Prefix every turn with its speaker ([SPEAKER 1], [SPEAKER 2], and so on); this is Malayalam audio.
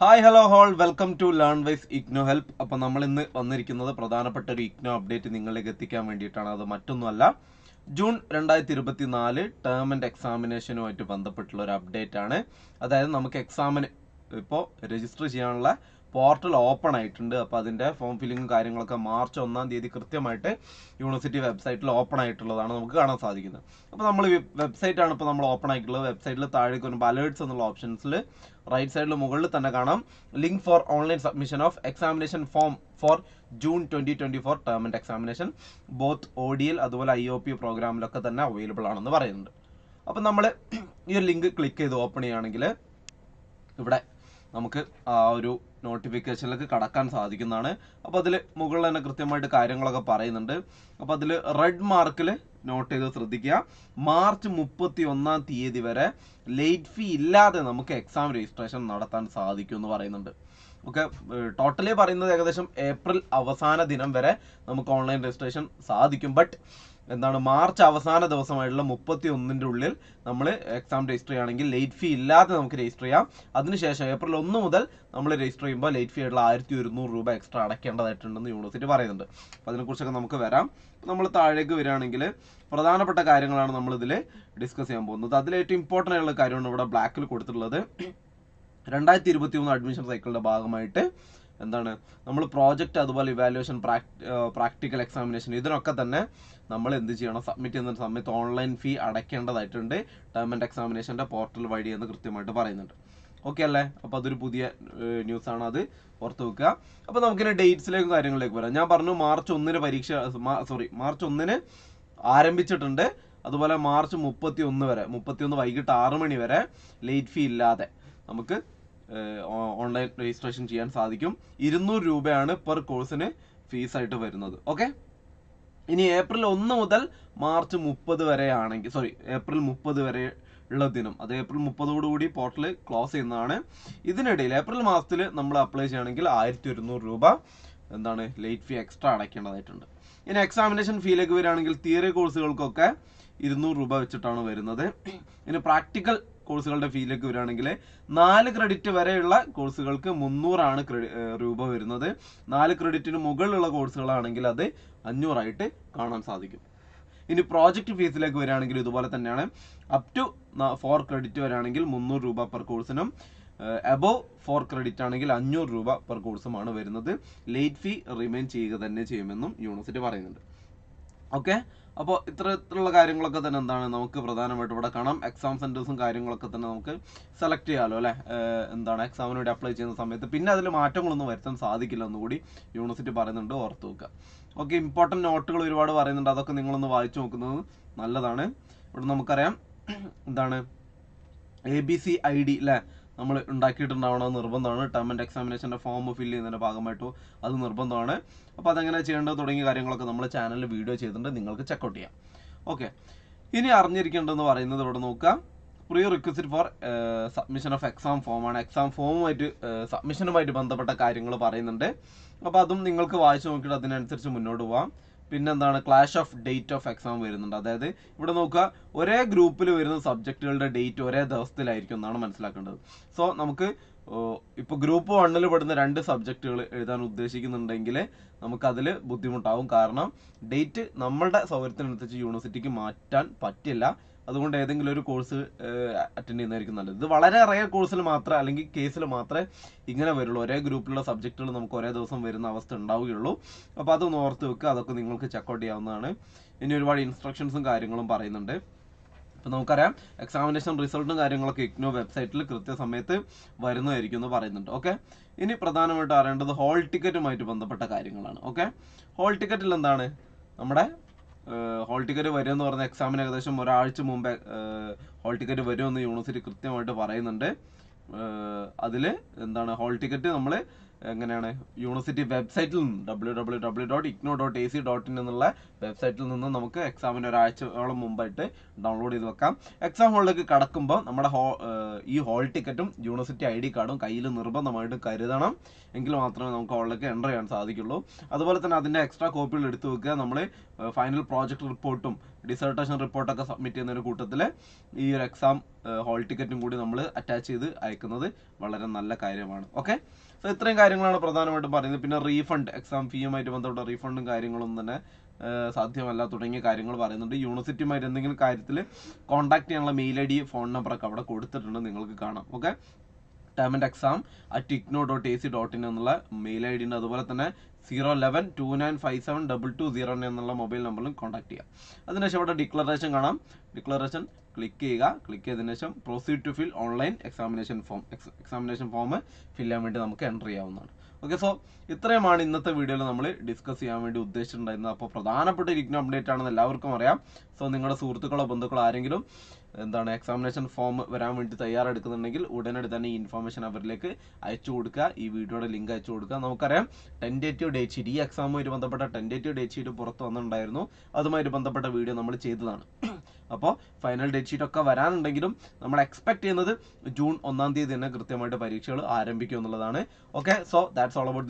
[SPEAKER 1] Hi hello all welcome to learn wise IGNOU help അപ്പോൾ നമ്മൾ ഇന്ന് വന്നിരിക്കുന്നത് പ്രധാനപ്പെട്ട ഒരു ഇഗ്നോ അപ്ഡേറ്റ് നിങ്ങളിലേക്ക് എത്തിക്കാൻ വേണ്ടിയിട്ടാണ്. അത് മറ്റൊന്നുമല്ല. ജൂൺ രണ്ടായിരത്തി ഇരുപത്തി നാല് ടേം ആൻഡ് എക്സാമിനേഷനുമായിട്ട് ബന്ധപ്പെട്ടുള്ള ഒരു അപ്ഡേറ്റ് ആണ്. അതായത് നമുക്ക് എക്സാമിന് ഇപ്പോൾ രജിസ്റ്റർ ചെയ്യാനുള്ള പോർട്ടൽ ഓപ്പൺ ആയിട്ടുണ്ട്. അപ്പോൾ അതിന്റെ ഫോം ഫില്ലിങ്ങും കാര്യങ്ങളൊക്കെ മാർച്ച് ഒന്നാം തീയതി കൃത്യമായിട്ട് യൂണിവേഴ്സിറ്റി വെബ്സൈറ്റിൽ ഓപ്പൺ ആയിട്ടുള്ളതാണ് നമുക്ക് കാണാൻ സാധിക്കുന്നത്. അപ്പോൾ നമ്മൾ വെബ്സൈറ്റ് ആണ് ഇപ്പോൾ നമ്മൾ ഓപ്പൺ ആയിട്ടുള്ളത്. വെബ്സൈറ്റിൽ താഴേക്ക് വരുമ്പോൾ അലേർട്സ് എന്നുള്ള ഓപ്ഷൻസിൽ റൈറ്റ് സൈഡിൽ മുകളിൽ തന്നെ കാണാം. Link for online submission of examination form for June twenty twenty four term and examination both O D L അതുപോലെ ഐ ഒ പി പ്രോഗ്രാമിലൊക്കെ തന്നെ അവൈലബിൾ ആണെന്ന് പറയുന്നുണ്ട്. അപ്പം നമ്മൾ ഈ ഒരു ലിങ്ക് ക്ലിക്ക് ചെയ്ത് ഓപ്പൺ ചെയ്യുകയാണെങ്കിൽ ഇവിടെ നമുക്ക് ആ ഒരു നോട്ടിഫിക്കേഷനിലേക്ക് കടക്കാൻ സാധിക്കുന്നതാണ്. അപ്പോൾ അതിൽ മുകളിൽ തന്നെ കൃത്യമായിട്ട് കാര്യങ്ങളൊക്കെ പറയുന്നുണ്ട്. അപ്പോൾ അതിൽ റെഡ് മാർക്കിൽ നോട്ട് ചെയ്ത് ശ്രദ്ധിക്കുക. മാർച്ച് മുപ്പത്തി ഒന്നാം തീയതി വരെ ലേറ്റ് ഫീ ഇല്ലാതെ നമുക്ക് എക്സാം രജിസ്ട്രേഷൻ നടത്താൻ സാധിക്കും എന്ന് പറയുന്നുണ്ട് ഓക്കെ ടോട്ടലി പറയുന്നത് ഏകദേശം ഏപ്രിൽ അവസാന ദിനം വരെ നമുക്ക് ഓൺലൈൻ രജിസ്ട്രേഷൻ സാധിക്കും. ബട്ട് എന്താണ് മാർച്ച് അവസാന ദിവസമായിട്ടുള്ള മുപ്പത്തി ഒന്നിന്റെ ഉള്ളിൽ നമ്മൾ എക്സാം രജിസ്റ്റർ ചെയ്യുകയാണെങ്കിൽ ലേറ്റ് ഫീ ഇല്ലാതെ നമുക്ക് രജിസ്റ്റർ ചെയ്യാം. അതിനുശേഷം ഏപ്രിൽ ഒന്ന് മുതൽ നമ്മൾ രജിസ്റ്റർ ചെയ്യുമ്പോൾ ലേറ്റ് ഫീ ആയിട്ടുള്ള ആയിരത്തി ഒരുന്നൂറ് രൂപ എക്സ്ട്രാ അടയ്ക്കേണ്ടതായിട്ടുണ്ടെന്ന് യൂണിവേഴ്സിറ്റി പറയുന്നുണ്ട്. അപ്പോൾ അതിനെക്കുറിച്ചൊക്കെ നമുക്ക് വരാം. നമ്മൾ താഴേക്ക് വരികയാണെങ്കിൽ പ്രധാനപ്പെട്ട കാര്യങ്ങളാണ് നമ്മളിതിൽ ഡിസ്കസ് ചെയ്യാൻ പോകുന്നത്. അതിൽ ഏറ്റവും ഇമ്പോർട്ടന്റ് ആയിട്ടുള്ള കാര്യമാണ് ഇവിടെ ബ്ലാക്കിൽ കൊടുത്തിട്ടുള്ളത്. രണ്ടായിരത്തി ഇരുപത്തി മൂന്ന് അഡ്മിഷൻ സൈക്കിളിന്റെ ഭാഗമായിട്ട് എന്താണ് നമ്മൾ പ്രോജക്റ്റ് അതുപോലെ ഇവാലുവേഷൻ പ്രാക്ടിക്കൽ എക്സാമിനേഷൻ ഇതിനൊക്കെ തന്നെ നമ്മൾ എന്ത് ചെയ്യണം സബ്മിറ്റ് ചെയ്യുന്ന സമയത്ത് ഓൺലൈൻ ഫീ അടയ്ക്കേണ്ടതായിട്ടുണ്ട്. ടേം ആൻഡ് എക്സാമിനേഷന്റെ പോർട്ടൽ വഴി എന്ന് കൃത്യമായിട്ട് പറയുന്നുണ്ട്. ഓക്കെ അല്ലേ? അപ്പോൾ അതൊരു പുതിയ ന്യൂസ് ആണ് അത്. പുറത്ത് വെക്കുക. അപ്പോൾ നമുക്കിനി ഡേറ്റ്സിലേക്കും കാര്യങ്ങളിലേക്ക് വരാം. ഞാൻ പറഞ്ഞു മാർച്ച് ഒന്നിന് പരീക്ഷ സോറി മാർച്ച് ഒന്നിന് ആരംഭിച്ചിട്ടുണ്ട്. അതുപോലെ മാർച്ച് മുപ്പത്തി ഒന്ന് വരെ മുപ്പത്തി ഒന്ന് വൈകിട്ട് ആറ് മണി വരെ ലേറ്റ് ഫീ ഇല്ലാതെ നമുക്ക് ഓൺലൈൻ രജിസ്ട്രേഷൻ ചെയ്യാൻ സാധിക്കും. ഇരുന്നൂറ് രൂപയാണ് പെർ കോഴ്സിന് ഫീസായിട്ട് വരുന്നത്. ഓക്കെ ഇനി ഏപ്രിൽ ഒന്ന് മുതൽ മാർച്ച് മുപ്പത് വരെ ആണെങ്കിൽ സോറി ഏപ്രിൽ മുപ്പത് വരെ ഉള്ള ദിനം. അത് ഏപ്രിൽ മുപ്പതോടുകൂടി പോർട്ടൽ ക്ലോസ് ചെയ്യുന്നതാണ്. ഇതിനിടയിൽ ഏപ്രിൽ മാസത്തിൽ നമ്മൾ അപ്ലൈ ചെയ്യുകയാണെങ്കിൽ ആയിരത്തി ഒരുന്നൂറ് രൂപ എന്താണ് ലേറ്റ് ഫീ എക്സ്ട്രാ അടയ്ക്കേണ്ടതായിട്ടുണ്ട്. ഇനി എക്സാമിനേഷൻ ഫീയിലേക്ക് വരികയാണെങ്കിൽ തിയറി കോഴ്സുകൾക്കൊക്കെ ഇരുന്നൂറ് രൂപ വെച്ചിട്ടാണ് വരുന്നത്. ഇനി പ്രാക്ടിക്കൽ കോഴ്സുകളുടെ ഫീയിലേക്ക് വരികയാണെങ്കിൽ നാല് ക്രെഡിറ്റ് വരെയുള്ള കോഴ്സുകൾക്ക് മുന്നൂറാണ് രൂപ വരുന്നത്. നാല് ക്രെഡിറ്റിന് മുകളിലുള്ള കോഴ്സുകളാണെങ്കിൽ അത് അഞ്ഞൂറായിട്ട് കാണാൻ സാധിക്കും. ഇനി പ്രോജക്റ്റ് ഫീസിലേക്ക് വരികയാണെങ്കിൽ ഇതുപോലെ തന്നെയാണ്. അപ് ടു ഫോർ ക്രെഡിറ്റ് വരാണെങ്കിൽ മുന്നൂറ് രൂപ പെർ കോഴ്സിനും അബോവ് ഫോർ ക്രെഡിറ്റ് ആണെങ്കിൽ അഞ്ഞൂറ് രൂപ പെർ കോഴ്സുമാണ് വരുന്നത്. ലേറ്റ് ഫീ റിമെയിൻ ചെയ്യുക തന്നെ ചെയ്യുമെന്നും യൂണിവേഴ്സിറ്റി പറയുന്നുണ്ട്. ഓക്കെ അപ്പോൾ ഇത്തരത്തിലുള്ള കാര്യങ്ങളൊക്കെ തന്നെ എന്താണ് നമുക്ക് പ്രധാനമായിട്ട് ഇവിടെ കാണാം. എക്സാം സെന്റേഴ്സും കാര്യങ്ങളൊക്കെ തന്നെ നമുക്ക് സെലക്ട് ചെയ്യാമല്ലോ അല്ലേ? എന്താണ് എക്സാമിന് വേണ്ടി അപ്ലൈ ചെയ്യുന്ന സമയത്ത്. പിന്നെ അതിൽ മാറ്റങ്ങളൊന്നും വരുത്താൻ സാധിക്കില്ല എന്നുകൂടി യൂണിവേഴ്സിറ്റി പറയുന്നുണ്ട്. ഓർത്ത് വെക്കുക ഓക്കെ ഇമ്പോർട്ടന്റ് നോട്ടുകൾ ഒരുപാട് പറയുന്നുണ്ട്. അതൊക്കെ നിങ്ങളൊന്ന് വായിച്ചു നോക്കുന്നത് നല്ലതാണ്. ഇവിടെ നമുക്കറിയാം എന്താണ്? A B C I D അല്ലേ നമ്മൾ ഉണ്ടാക്കിയിട്ടുണ്ടാവണം നിർബന്ധമാണ്. ടേം ആൻഡ് എക്സാമിനേഷന്റെ ഫോം ഫില്ല് ചെയ്യുന്നതിന്റെ ഭാഗമായിട്ടോ അത് നിർബന്ധമാണ്. അപ്പോൾ അതെങ്ങനെ ചെയ്യേണ്ടത് തുടങ്ങിയ കാര്യങ്ങളൊക്കെ നമ്മൾ ചാനലിൽ വീഡിയോ ചെയ്തിട്ടുണ്ട്. നിങ്ങൾക്ക് ചെക്കൗട്ട് ചെയ്യാം. ഓക്കെ ഇനി അറിഞ്ഞിരിക്കേണ്ടതെന്ന് പറയുന്നത് ഇവിടെ നോക്കാം പ്രിയ request for submission of exam ഫോമാണ് എക്സാം ഫോമുമായിട്ട് സബ്മിഷനുമായിട്ട് ബന്ധപ്പെട്ട കാര്യങ്ങൾ പറയുന്നുണ്ട്. അപ്പോൾ അതും നിങ്ങൾക്ക് വായിച്ചു നോക്കിയിട്ട് അതിനനുസരിച്ച് മുന്നോട്ട് പോവാം. പിന്നെന്താണ് clash of date of exam വരുന്നുണ്ട്. അതായത് ഇവിടെ നോക്കുക ഒരേ ഗ്രൂപ്പിൽ വരുന്ന സബ്ജക്റ്റുകളുടെ ഡേറ്റ് ഒരേ ദിവസത്തിലായിരിക്കും എന്നാണ് മനസ്സിലാക്കേണ്ടത്. സോ നമുക്ക് ഇപ്പോൾ ഗ്രൂപ്പ് വണ്ണിൽ പെടുന്ന രണ്ട് സബ്ജക്റ്റുകൾ എഴുതാൻ ഉദ്ദേശിക്കുന്നുണ്ടെങ്കിൽ നമുക്ക് നമുക്കതിൽ ബുദ്ധിമുട്ടാവും. കാരണം ഡേറ്റ് നമ്മളുടെ സൗകര്യത്തിനനുസരിച്ച് യൂണിവേഴ്സിറ്റിക്ക് മാറ്റാൻ പറ്റില്ല. അതുകൊണ്ട് ഏതെങ്കിലും ഒരു കോഴ്സ് അറ്റൻഡ് ചെയ്യുന്നതായിരിക്കും നല്ലത്. ഇത് വളരെ റയർ കോഴ്സിൽ മാത്രമേ അല്ലെങ്കിൽ കേസിൽ മാത്രമേ ഇങ്ങനെ വരുള്ളൂ. ഒരേ ഗ്രൂപ്പിലുള്ള സബ്ജക്റ്റുകൾ നമുക്ക് ഒരേ ദിവസം വരുന്ന അവസ്ഥ ഉണ്ടാവുകയുള്ളൂ. അപ്പോൾ അതൊന്ന് ഓർത്ത് വെക്കുക. അതൊക്കെ നിങ്ങൾക്ക് ചെക്കൗട്ട് ചെയ്യാവുന്നതാണ്. ഇനി ഒരുപാട് ഇൻസ്ട്രക്ഷൻസും കാര്യങ്ങളും പറയുന്നുണ്ട്. ഇപ്പം നമുക്കറിയാം എക്സാമിനേഷൻ റിസൾട്ടും കാര്യങ്ങളൊക്കെ ഇഗ്നോ വെബ്സൈറ്റിൽ കൃത്യസമയത്ത് വരുന്നതായിരിക്കും എന്ന് പറയുന്നുണ്ട്. ഓക്കെ ഇനി പ്രധാനമായിട്ട് അറിയേണ്ടത് ഹോൾ ടിക്കറ്റുമായിട്ട് ബന്ധപ്പെട്ട കാര്യങ്ങളാണ്. ഓക്കെ ഹോൾ ടിക്കറ്റിൽ എന്താണ്? നമ്മുടെ ഹോൾ ടിക്കറ്റ് വരും എന്ന് പറഞ്ഞ എക്സാമിന് ഏകദേശം ഒരാഴ്ച മുമ്പേ ഹോൾ ടിക്കറ്റ് വരുമെന്ന് യൂണിവേഴ്സിറ്റി കൃത്യമായിട്ട് പറയുന്നുണ്ട്. അതിൽ എന്താണ്? ഹോൾ ടിക്കറ്റ് നമ്മൾ എങ്ങനെയാണ്? യൂണിവേഴ്സിറ്റി വെബ്സൈറ്റിൽ നിന്ന് W W W dot IGNOU dot A C dot in എന്നുള്ള വെബ്സൈറ്റിൽ നിന്ന് നമുക്ക് എക്സാമിന് ഒരാഴ്ചയോളം മുമ്പായിട്ട് ഡൗൺലോഡ് ചെയ്ത് വെക്കാം. എക്സാം ഹോളിലേക്ക് കടക്കുമ്പോൾ നമ്മുടെ ഹോ ഈ ഹോൾ ടിക്കറ്റും യൂണിവേഴ്സിറ്റി ഐ ഡി കാർഡും കയ്യിൽ നിർബന്ധമായിട്ട് കരുതണം. എങ്കിൽ മാത്രമേ നമുക്ക് ഹോളിലേക്ക് എന്റർ ചെയ്യാൻ സാധിക്കുള്ളൂ. അതുപോലെ തന്നെ അതിന്റെ എക്സ്ട്രാ കോപ്പികൾ എടുത്തു വെക്കുക. നമ്മൾ ഫൈനൽ പ്രോജക്റ്റ് റിപ്പോർട്ടും ഡിസർട്ടേഷൻ റിപ്പോർട്ടൊക്കെ സബ്മിറ്റ് ചെയ്യുന്ന ഒരു കൂട്ടത്തിൽ ഈ ഒരു എക്സാം ഹോൾ ടിക്കറ്റും കൂടി നമ്മൾ അറ്റാച്ച് ചെയ്ത് അയക്കുന്നത് വളരെ നല്ല കാര്യമാണ്. ഓക്കെ സോ ഇത്രയും കാര്യങ്ങളാണ് പ്രധാനമായിട്ടും പറയുന്നത്. പിന്നെ റീഫണ്ട് എക്സാം ഫീയുമായിട്ട് ബന്ധപ്പെട്ട റീഫണ്ടും കാര്യങ്ങളും തന്നെ സാധ്യമല്ല തുടങ്ങിയ കാര്യങ്ങൾ പറയുന്നുണ്ട്. യൂണിവേഴ്സിറ്റിയുമായിട്ട് എന്തെങ്കിലും കാര്യത്തിൽ കോൺടാക്ട് ചെയ്യാനുള്ള മെയിൽ ഐ ഡി ഫോൺ നമ്പറൊക്കെ അവിടെ കൊടുത്തിട്ടുണ്ട് നിങ്ങൾക്ക് കാണാം. Okay term and exam at IGNOU dot A C dot in എന്നുള്ള മെയിൽ ഐ ഡി ഉണ്ട്. അതുപോലെ തന്നെ zero eleven two nine five seven double two zero nine എന്നുള്ള മൊബൈൽ നമ്പറിലും കോൺടാക്ട് ചെയ്യാം. അതിനുശേഷം അവിടെ ഡിക്ലറേഷൻ കാണാം. ഡിക്ലറേഷൻ ക്ലിക്ക് ചെയ്യുക. ക്ലിക്ക് ചെയ്തതിനു ശേഷം proceed to fill online examination form examination form fill ചെയ്യാൻ വേണ്ടി നമുക്ക് എന്റർ ചെയ്യാവുന്നതാണ്. ഓക്കെ സോ ഇത്രയുമാണ് ഇന്നത്തെ വീഡിയോയിൽ നമ്മൾ ഡിസ്കസ് ചെയ്യാൻ വേണ്ടി ഉദ്ദേശിച്ചിട്ടുണ്ടായിരുന്നത്. അപ്പോൾ പ്രധാനപ്പെട്ട ഇഗ്നോ അപ്ഡേറ്റ് ആണെന്ന് എല്ലാവർക്കും അറിയാം. സോ നിങ്ങളുടെ സുഹൃത്തുക്കളോ ബന്ധുക്കളോ ആരെങ്കിലും എന്താണ് എക്സാമിനേഷൻ ഫോം വരാൻ വേണ്ടി തയ്യാറെടുക്കുന്നുണ്ടെങ്കിൽ ഉടനടി തന്നെ ഈ ഇൻഫർമേഷൻ അവരിലേക്ക് അയച്ചു കൊടുക്കുക. ഈ വീഡിയോയുടെ ലിങ്ക് അയച്ചു കൊടുക്കുക. നമുക്കറിയാം ടെന്റേറ്റീവ് ഡേറ്റ് ഷീറ്റ് ഈ എക്സാമുമായിട്ട് ബന്ധപ്പെട്ട ടെന്റേറ്റീവ് ഡേറ്റ് ഷീറ്റ് പുറത്ത് വന്നിട്ടുണ്ടായിരുന്നു. അതുമായിട്ട് ബന്ധപ്പെട്ട വീഡിയോ നമ്മൾ ചെയ്തതാണ്. അപ്പോൾ ഫൈനൽ ഡേറ്റ് ഷീറ്റ് ഒക്കെ വരാനുണ്ടെങ്കിലും നമ്മൾ എക്സ്പെക്ട് ചെയ്യുന്നത് ജൂൺ ഒന്നാം തീയതി തന്നെ കൃത്യമായിട്ട് പരീക്ഷകൾ ആരംഭിക്കും എന്നുള്ളതാണ്. Okay so that's all about